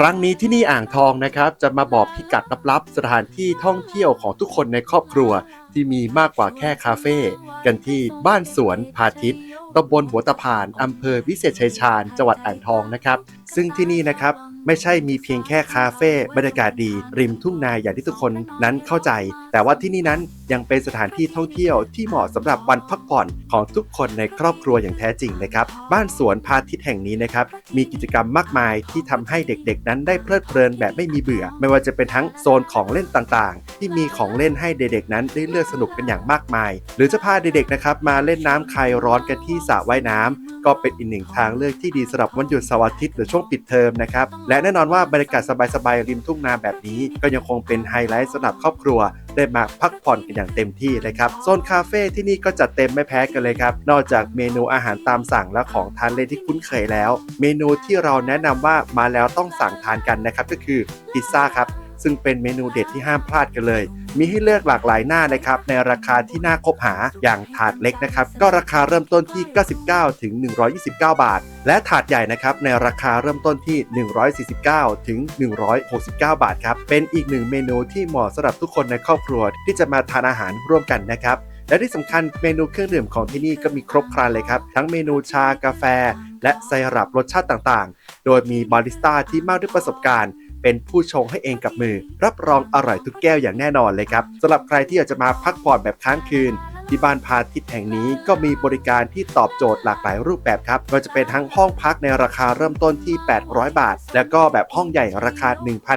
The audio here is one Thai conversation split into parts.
ครั้งนี้ที่นี่อ่างทองนะครับจะมาบอกพิกัดลับๆ สถานที่ท่องเที่ยวของทุกคนในครอบครัวที่มีมากกว่าแค่คาเฟ่กันที่บ้านสวนพาทิตย์ ตำบลหัวตะพาน อำเภอวิเศษชัยชาญ จังหวัดอ่างทองนะครับ ซึ่งที่นี่นะครับไม่ใช่มีเพียงแค่คาเฟ่บรรยากาศดี ริมทุ่งนาอย่างที่ทุกคนนั้นเข้าใจ แต่ว่าที่นี่นั้นยังเป็นสถานที่ท่องเที่ยวที่เหมาะสำหรับวันพักผ่อนของทุกคนในครอบครัวอย่างแท้จริงนะครับ บ้านสวนพาทิตแห่งนี้นะครับ มีกิจกรรมมากมายที่ทำให้เด็กๆ นั้นได้เพลิดเพลินแบบไม่มีเบื่อ ไม่ว่าจะเป็นทั้งโซนของเล่นต่างๆ ที่มีของเล่นให้เด็กๆนั้นได้เลือกสนุกกันอย่างมากมาย หรือจะพาเด็กๆนะครับมาเล่นน้ำคลายร้อนกันที่สระว่ายน้ำก็เป็นอีกหนึ่งทางเลือกที่ดีสำหรับวันหยุดเสาร์อาทิตย์หรือช่วงปิดเทอมนะครับ และแน่นอนว่าบรรยากาศสบายๆริมทุ่งนาแบบนี้ ก็ยังคงเป็นไฮไลท์สำหรับครอบครัว ได้มาพักผ่อนกันอย่างเต็มที่เลยครับโซนคาเฟ่ที่นี่ก็จัดเต็มไม่แพ้กันเลยครับ นอกจากเมนูอาหารตามสั่งและของทานเล่นที่คุ้นเคยแล้ว เมนูที่เราแนะนำว่ามาแล้วต้องสั่งทานกันนะครับก็คือพิซซ่าครับซึ่งเป็นเมนูเด็ดที่ห้ามพลาดกันเลย มีให้เลือกหลากหลายหน้านะครับในราคาที่น่าคบหาอย่างถาดเล็กนะครับก็ราคาเริ่มต้นที่ 99 ถึง 129 บาท และถาดใหญ่นะครับในราคาเริ่มต้นที่ 149 ถึง 169 บาทครับเป็นอีกหนึ่งเมนูที่เหมาะสำหรับทุกคนในครอบครัวที่จะมาทานอาหารร่วมกันนะครับและที่สำคัญเมนูเครื่องดื่มของที่นี่ก็มีครบครันเลยครับ ทั้งเมนูชากาแฟ และไซรัปรสชาติต่างๆ โดยมีบาริสต้าที่มากด้วยประสบการณ์ เป็นผู้ชงให้เองกับมือ รับรองอร่อยทุกแก้วอย่างแน่นอนเลยครับสำหรับใครที่อยากจะมาพักผ่อนแบบค้างคืนที่บ้านพาทิตแห่งนี้ก็มีบริการที่ตอบโจทย์หลากหลายรูปแบบครับก็จะเป็นทั้งห้องพักในราคาเริ่มต้นที่ 800 บาท แล้วก็แบบห้องใหญ่ราคา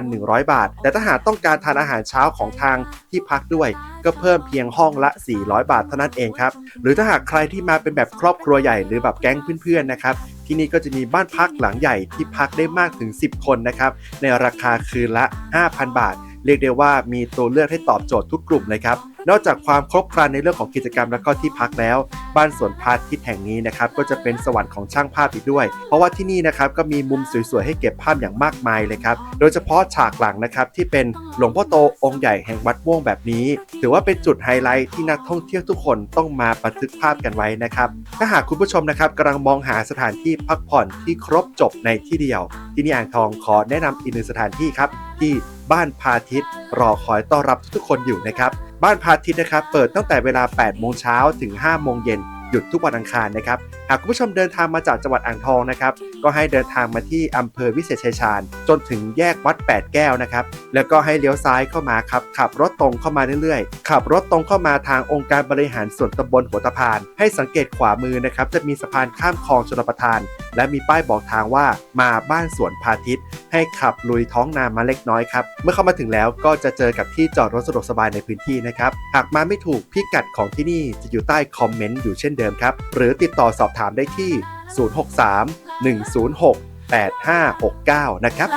1,100 บาท แต่ถ้าหากต้องการทานอาหารเช้าของทางที่พักด้วย ก็เพิ่มเพียงห้องละ 400 บาทเท่านั้นเองครับ หรือถ้าหากใครที่มาเป็นแบบครอบครัวใหญ่หรือแบบแก๊งเพื่อนๆนะครับ ที่นี่ก็จะมีบ้านพักหลังใหญ่ที่พักได้มากถึง 10 คนนะครับ ในราคาคืนละ 5,000 บาท เรียกได้ว่ามีตัวเลือกให้ตอบโจทย์ทุกกลุ่มเลยครับ นอกจากความครบครันในเรื่องของกิจกรรมและก็ที่พักแล้ว บ้านสวนพาทิตแห่งนี้นะครับก็จะเป็นสวรรค์ของช่างภาพอีกด้วย เพราะว่าที่นี่นะครับก็มีมุมสวยๆให้เก็บภาพอย่างมากมายเลยครับ โดยเฉพาะฉากหลังนะครับที่เป็นหลวงพ่อโตองค์ใหญ่แห่งวัดม่วงแบบนี้ ถือว่าเป็นจุดไฮไลท์ที่นักท่องเที่ยวทุกคนต้องมาบันทึกภาพกันไว้นะครับ ถ้าหากคุณผู้ชมนะครับกำลังมองหาสถานที่พักผ่อนที่ครบจบในที่เดียว ที่นี่อ่างทองขอแนะนำอีกหนึ่งสถานที่ครับ ที่บ้านพาทิตรอคอยต้อนรับทุกคนอยู่นะครับ บ้านพาทิตนะครับ เปิดตั้งแต่เวลา 8 โมงเช้าถึง 5 โมงเย็นหยุดทุกวันอังคารนะครับ หากคุณผู้ชมเดินทางมาจากจังหวัดอ่างทองนะครับ ก็ให้เดินทางมาที่อำเภอวิเศษชัยชาญ จนถึงแยกวัด 8 แก้วนะครับ แล้วก็ให้เลี้ยวซ้ายเข้ามาครับ ขับรถตรงเข้ามาเรื่อยๆ ขับรถตรงเข้ามาทางองค์การบริหารส่วนตำบลหัวตะพาน ให้สังเกตขวามือนะครับ จะมีสะพานข้ามคลองชลประทาน และมีป้ายบอกทางว่ามาบ้านสวนพาทิตย์ให้ขับลุยท้องนามาเล็กน้อยครับ เมื่อเข้ามาถึงแล้วก็จะเจอกับที่จอดรถสะดวกสบายในพื้นที่นะครับ หากมาไม่ถูกพิกัดของที่นี่จะอยู่ใต้คอมเมนต์อยู่เช่นเดิมครับ หรือติดต่อสอบถามได้ที่ 063 106 8569 นะครับ